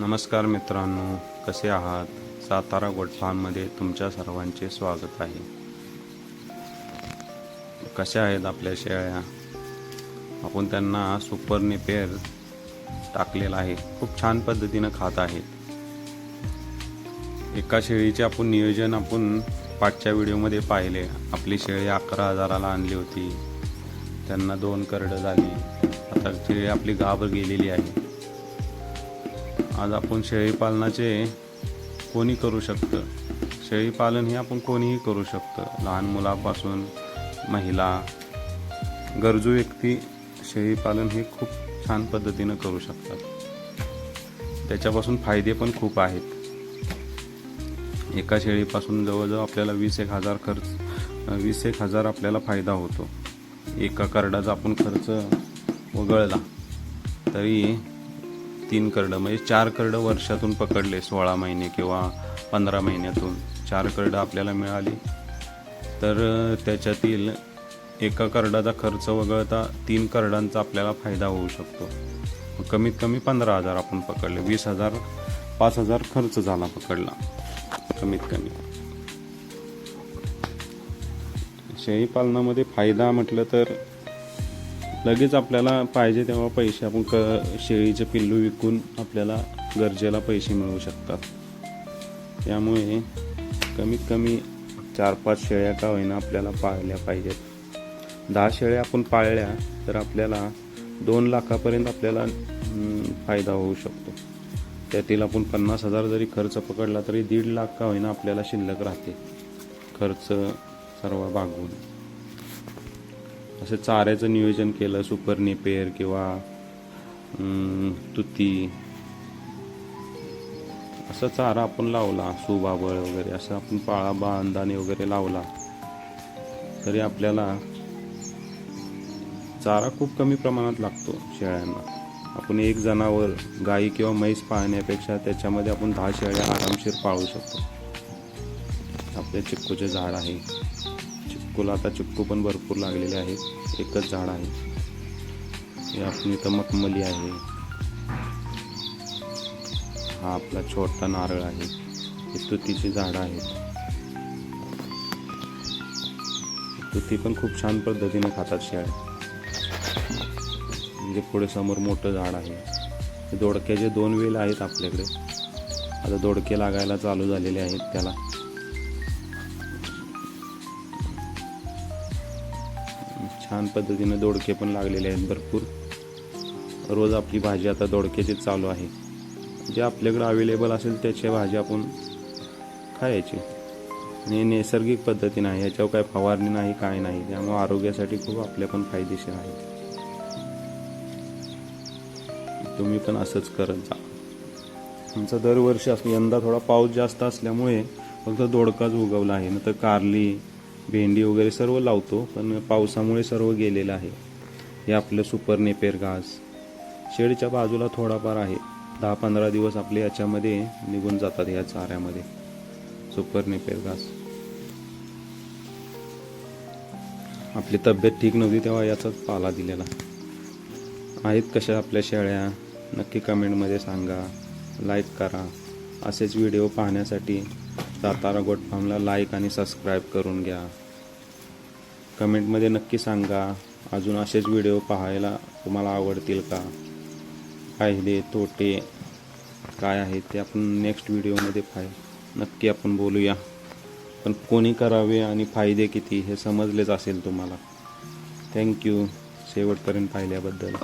नमस्कार मित्रांनो कसे आहात? सातारा गोटफार्ममध्ये तुमच्या सर्वांचे स्वागत आहे. कशा आहेत आपल्या शेळ्या? आपण त्यांना सुपर नेपेर टाकलेला आहे. खूप छान पद्धतीनं खात आहेत. एका शेळीचे आपण नियोजन आपण पाठच्या व्हिडिओमध्ये पाहिले. आपली शेळी अकरा हजाराला आणली होती. त्यांना दोन करडं झाली. आता शेळी आपली गाभ गेलेली आहे. आज आपण शेळीपालनाचे कोणी करू शकतं? शेळीपालन हे आपण कोणीही करू शकतं. लहान मुलापासून महिला गरजू व्यक्ती शेळीपालन हे खूप छान पद्धतीनं करू शकतात. त्याच्यापासून फायदे पण खूप आहेत. एका शेळीपासून जवळजवळ आपल्याला वीस एक हजार खर्च वीस एक हजार आपल्याला फायदा होतो. एका करडाचा आपण खर्च वगळला तरी तीन करडं म्हणजे चार करडं वर्षातून पकडले सोळा महिने किंवा पंधरा महिन्यातून चार करडं आपल्याला मिळाली. तर त्याच्यातील एका करडाचा खर्च वगळता तीन करडांचा आपल्याला फायदा होऊ शकतो. कमीत कमी पंधरा हजार आपण पकडले वीस हजार पाच हजार खर्च झाला पकडला कमीत कमी. शेळीपालनामध्ये फायदा म्हटलं तर लगेच आपल्याला पाहिजे तेव्हा पैसे आपण क शेळीचे पिल्लू विकून आपल्याला गरजेला पैसे मिळू शकतात. त्यामुळे कमीत कमी चार पाच शेळ्या का होईना आपल्याला पाळल्या पाहिजेत. दहा शेळ्या आपण पाळल्या तर आपल्याला दोन लाखापर्यंत आपल्याला फायदा होऊ शकतो. त्यातील आपण पन्नास हजार जरी खर्च पकडला तरी दीड लाख का होईना आपल्याला शिल्लक राहते. खर्च सर्व भागवून असं चाऱ्याचं नियोजन केलं सुपर किंवा तुती. असा चारा आपण लावला सुबाबळ वगैरे असं आपण पाळा बांधाने वगैरे लावला तरी आपल्याला चारा खूप कमी प्रमाणात लागतो शेळ्यांना. आपण एक जनावर गाई किंवा म्हैस पाळण्यापेक्षा त्याच्यामध्ये आपण दहा शेळ्या आरामशीर पाळू शकतो. आपले चिक्कूचे झाड आहे. चिक्कूला आता चिक्कू पण भरपूर लागलेले आहेत. एकच झाड आहे. हे आपण इथं मखमली आहे. हा आपला छोटा नारळ आहे. हे तुतीची झाडं आहेत तुती पण खूप छान पद्धतीने खातात शेळ्या. म्हणजे पुढे समोर मोठं झाड आहे. दोडक्याचे दोन वेल आहेत आपल्याकडे. आता दोडके लागायला चालू झालेले आहेत त्याला. छान पद्धतीनं दोडके पण लागलेले आहेत भरपूर. रोज आपली भाजी आता दोडक्याचीच चालू आहे. जे आपल्याकडं अवेलेबल असेल त्याच्या भाज्या आपण खायची. आणि नैसर्गिक पद्धतीनं आहे. याच्यावर काय फवारणी नाही काय नाही. त्यामुळे आरोग्यासाठी खूप आपल्या पण फायदेशीर आहे. तुम्ही पण असंच करत जा. आमचा दरवर्षी असं यंदा थोडा पाऊस जास्त असल्यामुळे फक्त दोडकाच उगवला आहे. नंतर कारली भेंडी वगैरे सर्व लावतो पण पावसामुळे सर्व गेलेलं आहे. हे आपलं सुपर नेपेर घास. शेडच्या बाजूला थोडाफार आहे. दहा पंधरा दिवस आपले याच्यामध्ये निघून जातात या चाऱ्यामध्ये. सुपर नेपेर घास. आपली तब्येत ठीक नव्हती तेव्हा याचाच पाला दिलेला. आहेत कशा आपल्या शेळ्या? नक्की कमेंटमध्ये सांगा. लाईक करा. असेच व्हिडिओ पाहण्यासाठी सातारा गोट फार्मला लाईक आणि सबस्क्राईब करून घ्या. कमेंटमध्ये नक्की सांगा. अजून असेच व्हिडिओ पाहायला तुम्हाला आवडतील का? फायदे तोटे काय आहेत ते आपण नेक्स्ट व्हिडिओमध्ये पाय नक्की आपण बोलूया. पण कोणी करावे आणि फायदे किती हे समजलेच असेल तुम्हाला. थँक्यू शेवटपर्यंत पाहिल्याबद्दल.